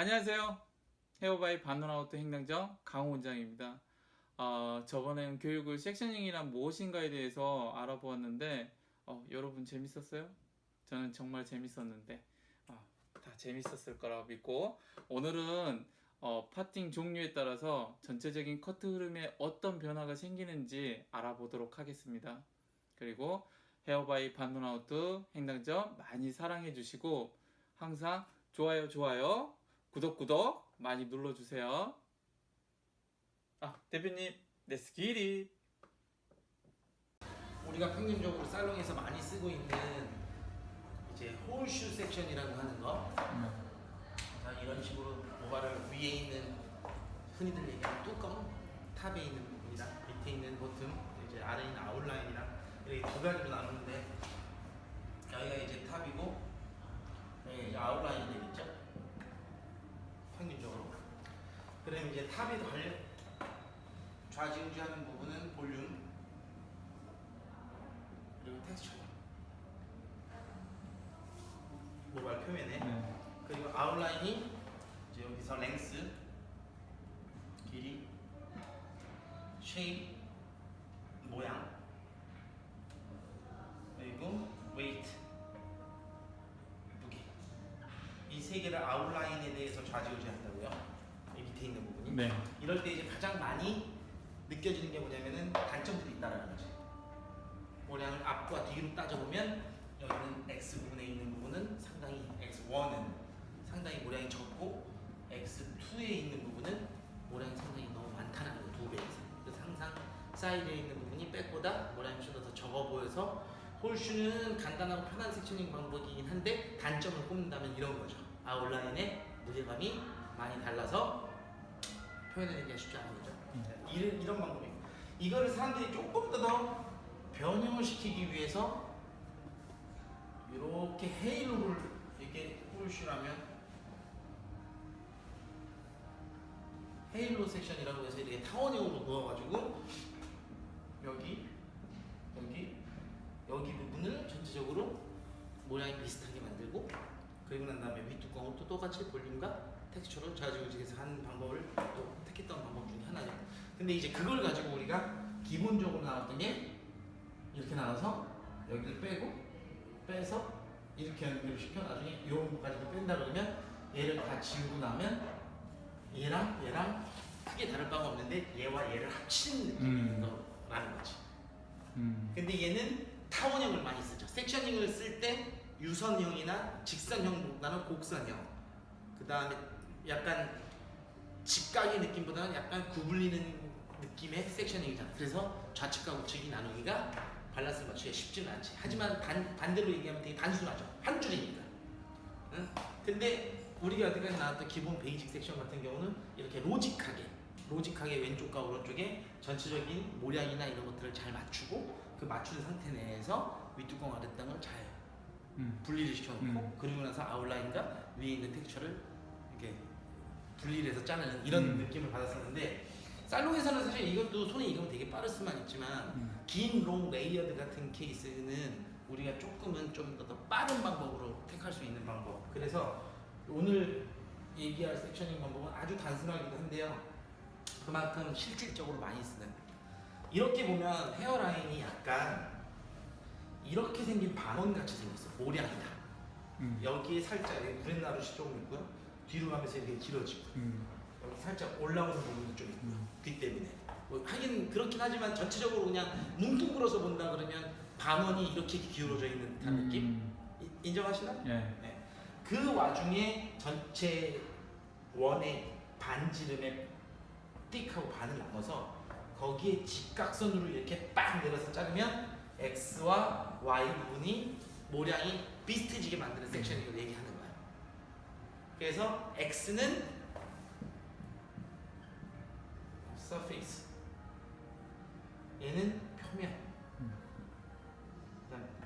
안녕하세요. 헤어바이 반론아웃 행당정 강호 원장입니다. 어, 저번에는 교육을 섹셔닝이란 무엇인가에 대해서 알아보았는데 어, 여러분 재밌었어요? 저는 정말 재밌었는데 아, 다 재밌었을 거라고 믿고 오늘은 어, 파팅 종류에 따라서 전체적인 커트 흐름에 어떤 변화가 생기는지 알아보도록 하겠습니다. 그리고 헤어바이 반론아웃 행당점 많이 사랑해 주시고 항상 좋아요 좋아요 구독 구독 많이 눌러주세요. 아 대표님 렛츠기릿 우리가 평균적으로 살롱에서 많이 쓰고 있는 이제 홀슈 섹션이라고 하는 거. 자, 이런 식으로 모발을 위에 있는 흔히들 얘기하는 뚜껑, 탑에 있는 부분이랑 밑에 있는 보틈, 이제 아래에 있는 아웃라인이랑 이렇게 두 가지로 나누는데 여기가 이제 탑이고 여기 이제 아웃라인이 되겠죠. 평균적으로. 그럼 이제 탑에 걸려 좌지우지하는 부분은 볼륨, 그리고 텍스처 모발 표면에 네. 그리고 아웃라인이 이제 여기서 랭스 세 개를 아웃라인에 대해서 좌지우지 한다고요 이 밑에 있는 부분이 네. 이럴 때 이제 가장 많이 느껴지는 게 뭐냐면은 단점들이 있다라는 거지. 모량을 앞과 뒤로 따져보면 여기는 X 부분에 있는 부분은 상당히 X1은 상당히 모량이 적고 X2에 있는 부분은 모량이 상당히 너무 많다는 거 두배 이상. 그래서 항상 사이드에 있는 부분이 백보다 모량이 좀 더 적어 보여서 홀슈는 간단하고 편한 섹셔닝 방법이긴 한데 단점을 꼽는다면 이런 거죠. 아웃라인의 무게감이 많이 달라서 표현하기가 쉽지 않은 거죠. 네, 이런, 이런 방법이에요. 이거를 사람들이 조금 더, 더 변형을 시키기 위해서 이렇게 헤일로를 이렇게 홀슈라면 헤일로 섹션이라고 해서 이렇게 타원형으로 그어가지고 여기 여기 여기 부분을 전체적으로 모양이 비슷하게 만들고 그리고 난 다음에 윗뚜껑을 또 똑같이 볼륨과 텍스처를 좌지우지해서 하는 방법을 또 택했던 방법 중에 하나죠. 근데 이제 그걸 가지고 우리가 기본적으로 나왔던 게 이렇게 나눠서 여기를 빼고 빼서 이렇게 연결을 시켜 나중에 이 부분까지도 뺀다 그러면 얘를 다 지우고 나면 얘랑 얘랑 크게 다를 바가 없는데 얘와 얘를 합친 느낌인 음. 거라는 거지. 음. 근데 얘는 타원형을 많이 쓰죠. 섹셔닝을 쓸때 유선형이나 직선형보다는 곡선형. 그 다음에 약간 직각의 느낌보다는 약간 구불리는 느낌의 섹셔닝이잖아. 그래서 좌측과 우측이 나누기가 밸런스 맞추기가 쉽지는 않지. 하지만 반, 반대로 얘기하면 되게 단순하죠. 한 줄이니까. 응? 근데 우리가 여태까지 나왔던 기본 베이직 섹션 같은 경우는 이렇게 로직하게 로직하게 왼쪽과 오른쪽에 전체적인 모량이나 이런 것들을 잘 맞추고 그 맞춘 상태 내에서 윗뚜껑 아랫땅을 잘 음. 분리를 시켜놓고 음. 그리고 나서 아웃라인과 위에 있는 텍스처를 이렇게 분리를 해서 짜는 이런 음. 느낌을 받았었는데 살롱에서는 사실 이것도 손에 익으면 되게 빠를 수만 있지만 음. 긴롱 레이어드 같은 케이스는 우리가 조금은 좀 더 빠른 방법으로 택할 수 있는 방법 그래서 오늘 얘기할 섹셔닝 방법은 아주 단순하기도 한데요 그만큼 실질적으로 많이 쓰는 이렇게 보면 헤어라인이 약간 이렇게 생긴 반원 같이 생겼어 모량이다 음. 여기에 살짝 여기 브렛나루시 조금 있고요 뒤로 가면서 이렇게 길어지고 음. 여기 살짝 올라오는 부분도 좀 있고 음. 귀 때문에 뭐 하긴 그렇긴 하지만 전체적으로 그냥 뭉뚱그려서 본다 그러면 반원이 이렇게 기울어져 있는 듯한 느낌 음. 이- 인정하시나요? 예. 네. 그 와중에 전체 원의 반지름에 띡하고 반을 나눠서 거기에 직각선으로 이렇게 빡 내려서 자르면 X와 Y 부분이 모량이 비슷해지게 만드는 섹션을 얘기하는 거예요. 그래서 X는 surface 얘는 표면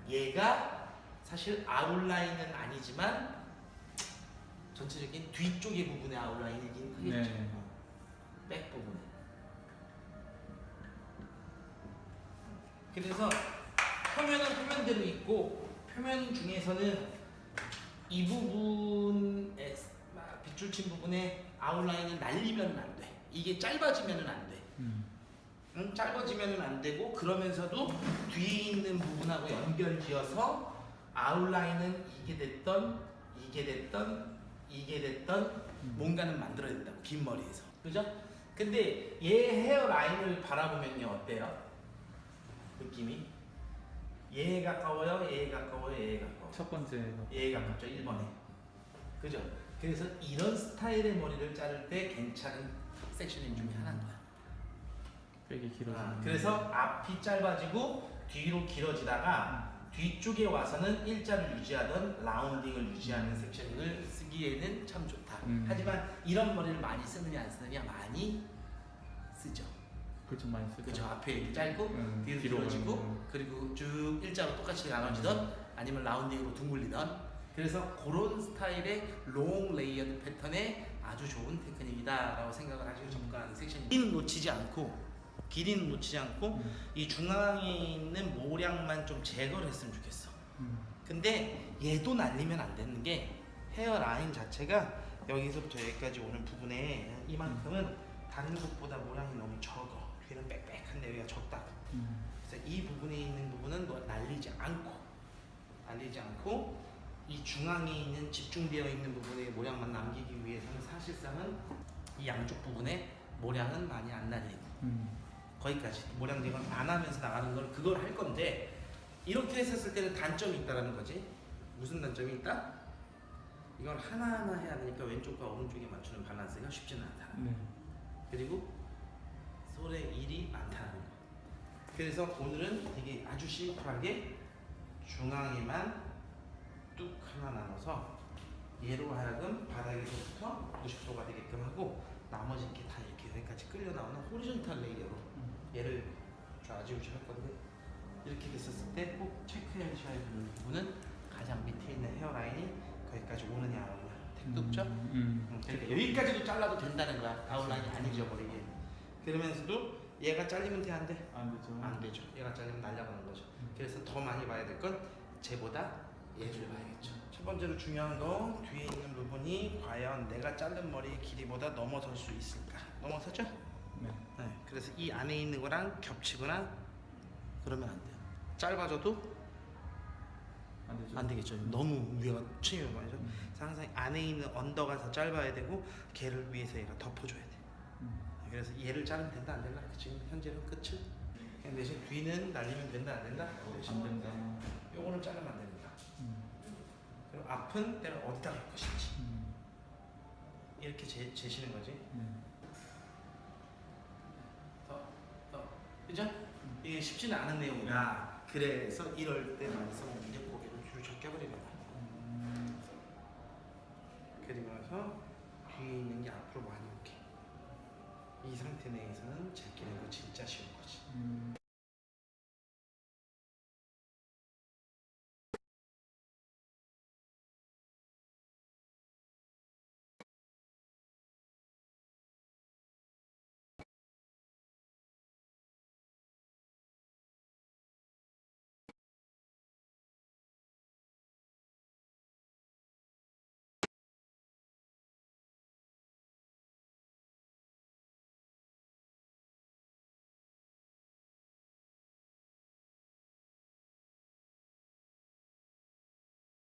얘가 사실 아웃라인은 아니지만 전체적인 뒤쪽의 부분의 아웃라인이긴 하겠죠. 네. 어, 백 부분에. 그래서 표면은 표면대로 있고 표면 중에서는 이 부분에 밧줄친 부분에 아웃라인을 날리면 안 돼. 이게 짧아지면은 안 돼. 음. 응? 짧아지면은 안 되고 그러면서도 뒤에 있는 부분하고 연결지어서 아웃라인은 이게 됐던 이게 됐던 이게 됐던 음. 뭔가는 만들어야 된다고 긴 머리에서 그죠? 근데 얘 헤어라인을 바라보면요 어때요? 느낌이 얘에 가까워요 얘에 가까워요 얘에 가까워 첫 번째 얘에 가깝죠 1번에 그죠? 그래서 이런 스타일의 머리를 자를 때 괜찮은 섹션인 중에 하나인 거야 빼기 길어지는. 아, 그래서 앞이 짧아지고 뒤로 길어지다가 뒤쪽에 와서는 일자를 유지하던 라운딩을 유지하는 섹션을 쓰기에는 참 좋다. 음. 하지만 이런 머리를 많이 쓰느냐 안 쓰느냐 많이 쓰죠. 그렇죠 많이 쓰죠. 그죠? 앞에 이렇게 짧고 음, 뒤로 뒤로 길어지고 가는 거. 그리고 쭉 일자로 똑같이 나눠지던 아니면 라운딩으로 둥글리던 그래서 그런 스타일의 롱 레이어드 패턴에 아주 좋은 테크닉이다라고 생각을 하시고 접근하는 섹션이 길이는 놓치지 않고 길이는 놓치지 않고 음. 이 중앙에 있는 모량만 좀 제거를 했으면 좋겠어. 음. 근데 얘도 날리면 안 되는 게 헤어 라인 자체가 여기서부터 여기까지 오는 부분에 이만큼은 다른 곳보다 모량이 너무 적어. 귀는 빽빽한데 여기가 적다. 음. 그래서 이 부분에 있는 부분은 너 날리지 않고 날리지 않고 이 중앙에 있는 집중되어 있는 부분의 모량만 남기기 위해서는 사실상은 이 양쪽 부분에 모량은 많이 안 날리고 음. 거기까지 모량 제거를 안 하면서 나가는 걸 그걸 할 건데 이렇게 했었을 때는 단점이 있다라는 거지 무슨 단점이 있다? 이걸 하나하나 해야 되니까 왼쪽과 오른쪽에 맞추는 밸런스가 쉽지는 않다 네. 그리고 솔의 일이 많다는 거 그래서 오늘은 되게 아주 심플하게 중앙에만 뚝 하나 나눠서 얘로 하여금 바닥에서부터 90도가 되게끔 하고 나머지 이렇게 다 이렇게 여기까지 끌려 나오는 호리존탈 레이어로 음. 얘를 좌지우지 할 건데 이렇게 됐었을 때 꼭 체크해 주셔야 되는 부분은 가장 밑에 있는 헤어라인이 거기까지 오느냐 안 오느냐 택도 없죠? 음. 응, 그러니까 여기까지도 잘라도 된다는 거야 아웃라인이 안 잊어버리게 그러면서도 얘가 잘리면 돼안 돼? 안 되죠. 안 되죠 얘가 잘리면 날아가는 거죠 그래서 더 많이 봐야 될 건 쟤보다 얘를 봐야겠죠 첫 번째로 중요한 거 뒤에 있는 부분이 과연 내가 자른 머리의 길이보다 넘어설 수 있을까 넘어서죠? 네. 네, 그래서 이 안에 있는 거랑 겹치거나 그러면 안 돼요. 짧아져도 안 되죠. 안 되겠죠. 너무 위가 치면 말이죠. 음. 항상 안에 있는 언더가 더 짧아야 되고 걔를 위해서 얘가 덮어줘야 돼. 음. 그래서 얘를 자르면 된다 안 된다. 지금 현재는 끝은. 그냥 대신 뒤는 날리면 된다 안 된다. 대신 안 된다. 요거는 자르면 안 된다. 음. 그리고 앞은 내가 어디다 갈 것인지 음. 이렇게 재, 재시는 거지. 네. 더, 더. 그죠? 이게 쉽지는 않은 내용이라 그래서 이럴 때 많이 써먹는 게 고개를 뒤로 적게버리는 거야. 음. 그리고 나서 뒤에 있는 게 앞으로 많이. 이 상태 내에서는 제끼는 거 진짜 쉬운 거지. 음.